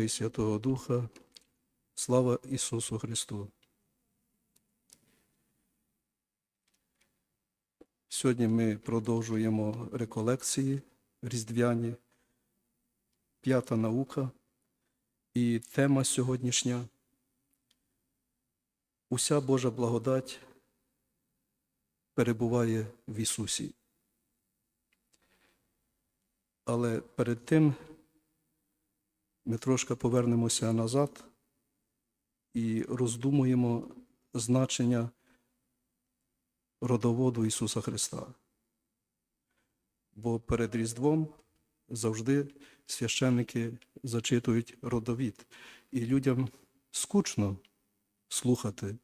і Святого Духа. Слава Ісусу Христу! Сьогодні ми продовжуємо реколекції різдвяні, п'ята наука. І тема сьогоднішня Уся Божа благодать перебуває в Ісусі. Але перед тим ми трошки повернемося назад і роздумуємо значення родоводу Ісуса Христа. Бо перед Різдвом завжди священники зачитують родовід, і людям скучно слухати,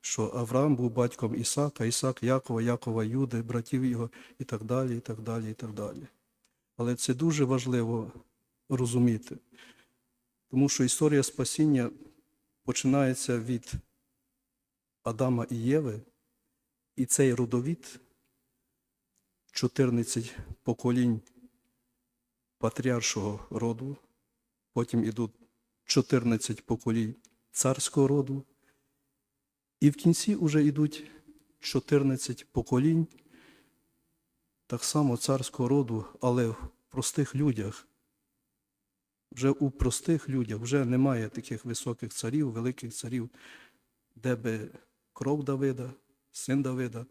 що Авраам був батьком Ісака, Ісак Якова, Якова Юди, братів його і так далі, і так далі, і так далі. Але це дуже важливо розуміти, тому що історія спасіння починається від Адама і Єви, і цей родовід, 14 поколінь патріаршого роду, потім ідуть 14 поколінь царського роду, і в кінці вже йдуть 14 поколінь так само царського роду, але в простих людях. Вже у простих людях вже немає таких високих царів, великих царів, де би кров Давида, син Давида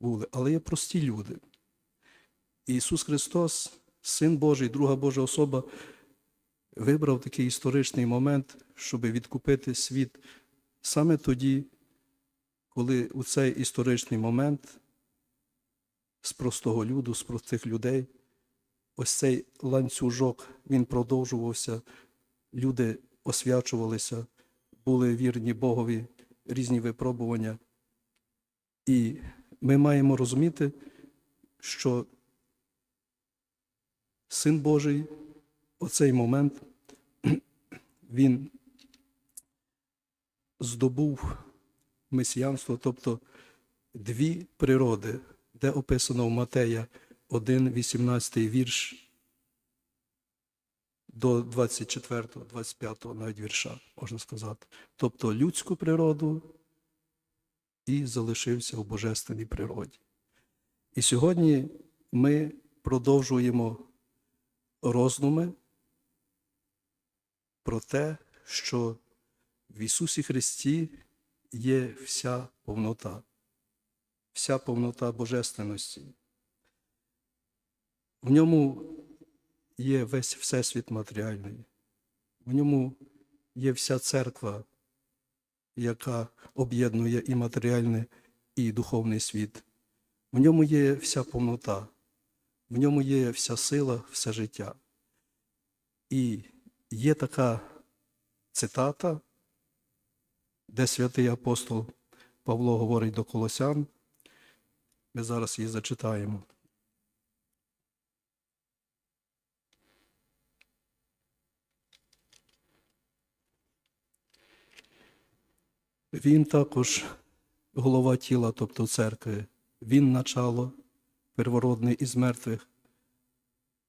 були, але є прості люди. Ісус Христос, Син Божий, друга Божа особа, вибрав такий історичний момент, щоб відкупити світ саме тоді, коли у цей історичний момент з простого люду, з простих людей, ось цей ланцюжок, він продовжувався, люди освячувалися, були вірні Богові, різні випробування. І ми маємо розуміти, що Син Божий, оцей момент, він здобув месіянство, тобто дві природи, де описано в Матея 1, 18 вірш до 24, 25 навіть вірша, можна сказати. Тобто людську природу і залишився в божественній природі. І сьогодні ми продовжуємо роздуми про те, що в Ісусі Христі є вся повнота, вся повнота божественності. В ньому є весь всесвіт матеріальний, в ньому є вся церква, яка об'єднує і матеріальне, і духовний світ. В ньому є вся повнота, в ньому є вся сила, все життя. І є така цитата, де святий апостол Павло говорить до Колосян. Ми зараз її зачитаємо. Він також голова тіла, тобто церкви, він начало, первородний із мертвих,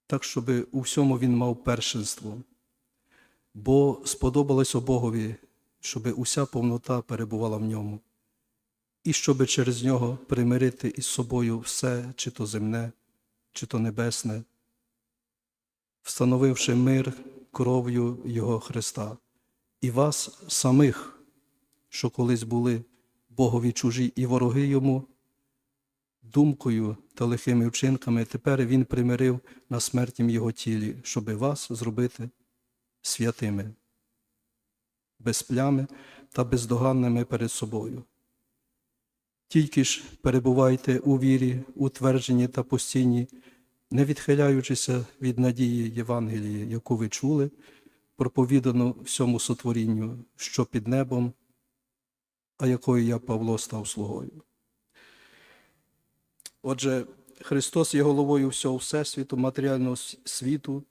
так, щоб у всьому він мав першинство. Бо сподобалося Богові, щоб уся повнота перебувала в ньому, і щоб через нього примирити із собою все, чи то земне, чи то небесне, встановивши мир кров'ю Його Христа, і вас самих, що колись були Богові чужі і вороги йому, думкою та лихими вчинками тепер Він примирив на смертім Його тілі, щоби вас зробити святими, без плями та бездоганними перед собою. Тільки ж перебувайте у вірі, утвердженні та постійні, не відхиляючися від надії Євангелії, яку ви чули, проповідану всьому сотворінню, що під небом, а якою я Павло став слугою. Отже, Христос є головою всього Всесвіту, матеріального світу,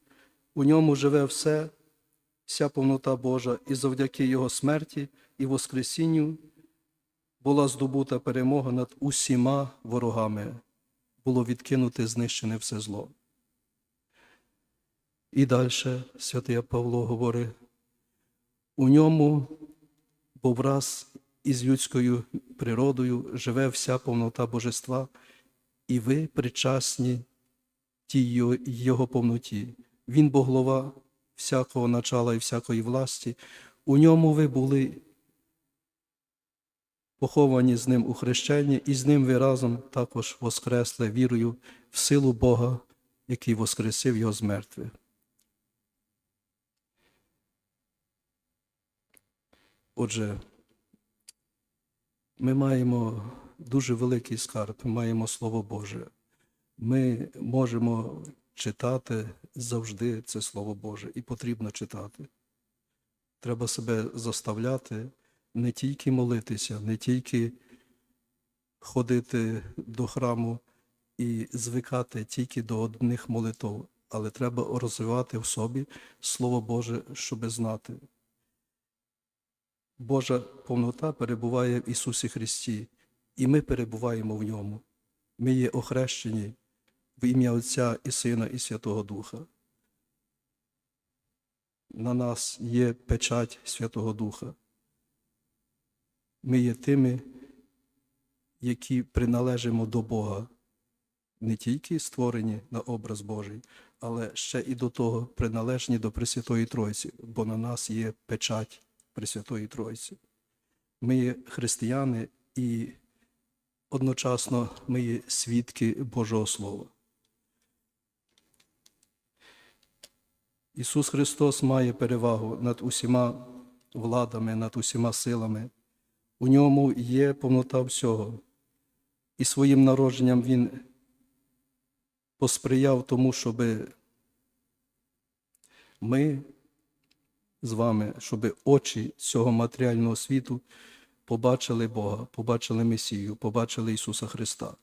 у ньому живе все, вся повнота Божа, і завдяки Його смерті і Воскресінню була здобута перемога над усіма ворогами, було відкинуте, знищене все зло. І далі святий Павло говорить У ньому був раз із людською природою живе вся повнота божества, і ви причасні тій його, повноті. Він бо глава всякого начала і всякої власті. У ньому ви були поховані з ним у хрещенні, і з ним ви разом також воскресли вірою в силу Бога, який воскресив його з мертвих. Отже, ми маємо дуже великий скарб, ми маємо Слово Боже. Ми можемо читати завжди це Слово Боже, і потрібно читати. Треба себе заставляти не тільки молитися, не тільки ходити до храму і звикати тільки до одних молитв, але треба розвивати в собі Слово Боже, щоби знати. Божа повнота перебуває в Ісусі Христі, і ми перебуваємо в ньому. Ми є охрещені в ім'я Отця і Сина і Святого Духа. На нас є печать Святого Духа. Ми є тими, які приналежимо до Бога, не тільки створені на образ Божий, але ще і до того приналежні до Пресвятої Тройці, бо на нас є печать Пресвятої Тройці. Ми є християни і одночасно ми є свідки Божого Слова. Ісус Христос має перевагу над усіма владами, над усіма силами. У ньому є повнота всього. І своїм народженням Він посприяв тому, щоб ми з вами, щоб очі цього матеріального світу побачили Бога, побачили Месію, побачили Ісуса Христа,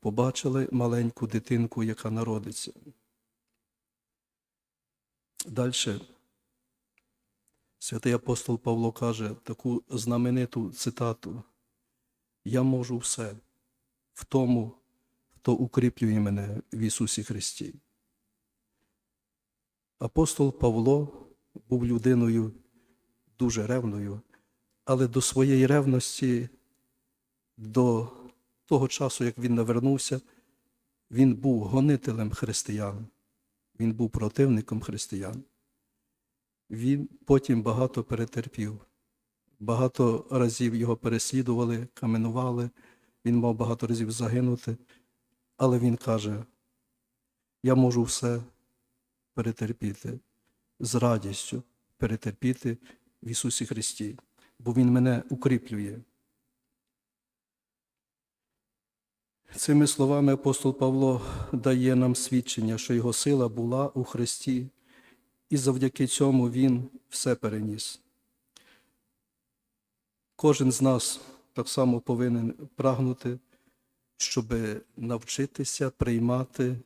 побачили маленьку дитинку, яка народиться. Далі святий апостол Павло каже таку знамениту цитату: Я можу все в тому, хто укріплює мене в Ісусі Христі. Апостол Павло був людиною дуже ревною, але до своєї ревності, до того часу, як він навернувся, він був гонителем християн, він був противником християн. Він потім багато перетерпів, багато разів його переслідували, каменували, він мав багато разів загинути, але він каже: Я можу все перетерпіти з радістю перетерпіти в Ісусі Христі, бо Він мене укріплює. Цими словами апостол Павло дає нам свідчення, що його сила була у Христі, і завдяки цьому Він все переніс. Кожен з нас так само повинен прагнути, щоб навчитися приймати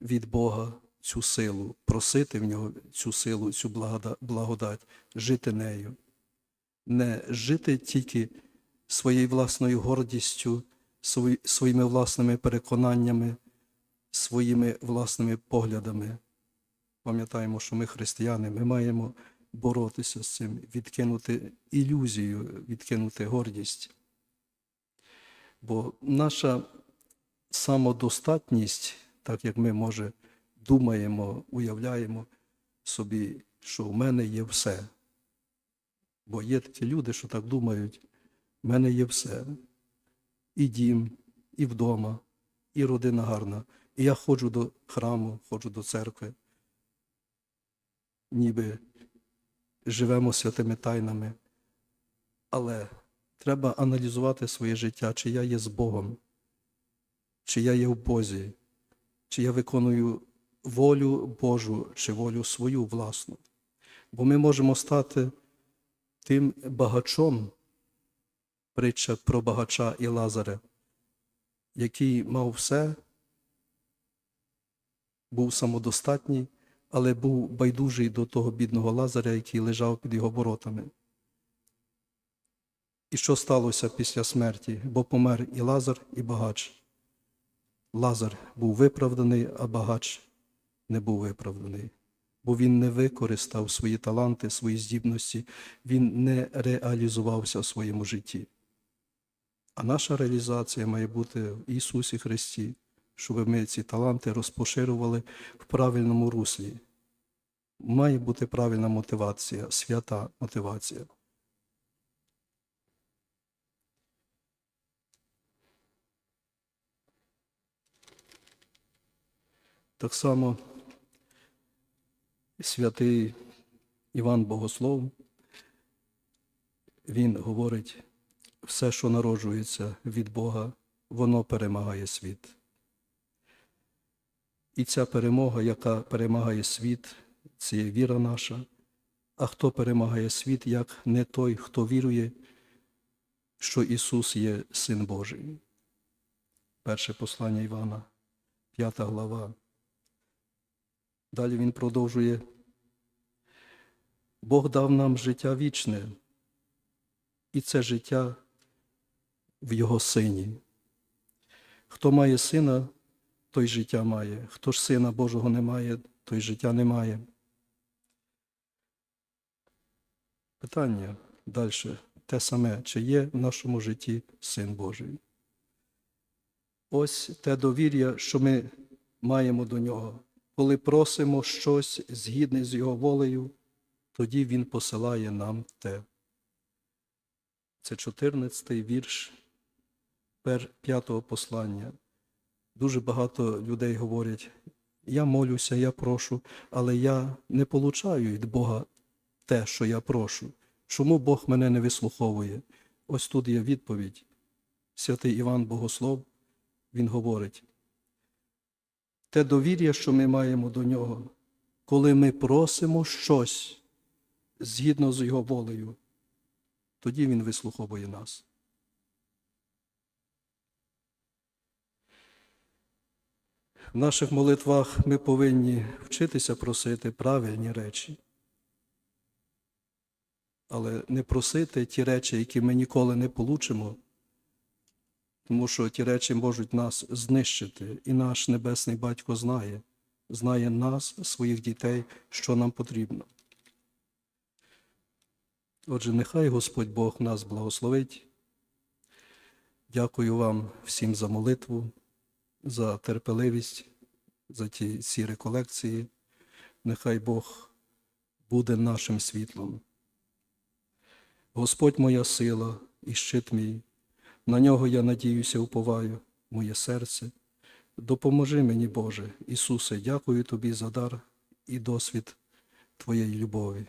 від Бога цю силу, просити в нього цю силу, цю благодать, жити нею, не жити тільки своєю власною гордістю, своїми власними переконаннями, своїми власними поглядами. Пам'ятаємо, що ми християни, ми маємо боротися з цим, відкинути ілюзію, відкинути гордість. Бо наша самодостатність, так як ми може думаємо, уявляємо собі, що в мене є все. Бо є такі люди, що так думають, в мене є все. І дім, і вдома, і родина гарна. І я ходжу до храму, ходжу до церкви. Ніби живемо святими тайнами. Але треба аналізувати своє життя, чи я є з Богом, чи я є в Бозі, чи я виконую волю Божу чи волю свою власну. Бо ми можемо стати тим багачом, притча про багача і Лазаря, який мав все, був самодостатній, але був байдужий до того бідного Лазаря, який лежав під його воротами. І що сталося після смерті? Бо помер і Лазар, і багач. Лазар був виправданий, а багач не був виправданий. бо він не використав свої таланти, свої здібності, він не реалізувався в своєму житті. А наша реалізація має бути в Ісусі Христі, щоб ми ці таланти розпоширювали в правильному руслі. Має бути правильна мотивація, свята мотивація. Так само святий Іван Богослов, він говорить, все, що народжується від Бога, воно перемагає світ. І ця перемога, яка перемагає світ, це є віра наша. А хто перемагає світ, як не той, хто вірує, що Ісус є Син Божий. Перше послання Івана, п'ята глава. Далі він продовжує. Бог дав нам життя вічне, і це життя в Його Сині. Хто має сина, той життя має. Хто ж сина Божого не має, той життя не має. Питання далі те саме, чи є в нашому житті Син Божий. Ось те довір'я, що ми маємо до нього. Коли просимо щось згідне з Його волею, тоді Він посилає нам те. Це 14-й вірш п'ятого послання. Дуже багато людей говорять, я молюся, я прошу, але я не получаю від Бога те, що я прошу. Чому Бог мене не вислуховує? Ось тут є відповідь. Святий Іван Богослов, він говорить, те довір'я, що ми маємо до нього, коли ми просимо щось згідно з Його волею, тоді Він вислуховує нас. В наших молитвах ми повинні вчитися просити правильні речі, але не просити ті речі, які ми ніколи не получимо, тому що ті речі можуть нас знищити, і наш Небесний Батько знає, знає нас, своїх дітей, що нам потрібно. Отже, нехай Господь Бог нас благословить. Дякую вам всім за молитву, за терпеливість, за ті ці реколекції. Нехай Бог буде нашим світлом. Господь моя сила і щит мій, на нього я надіюся, уповаю, моє серце. Допоможи мені, Боже, Ісусе, дякую Тобі за дар і досвід Твоєї любові.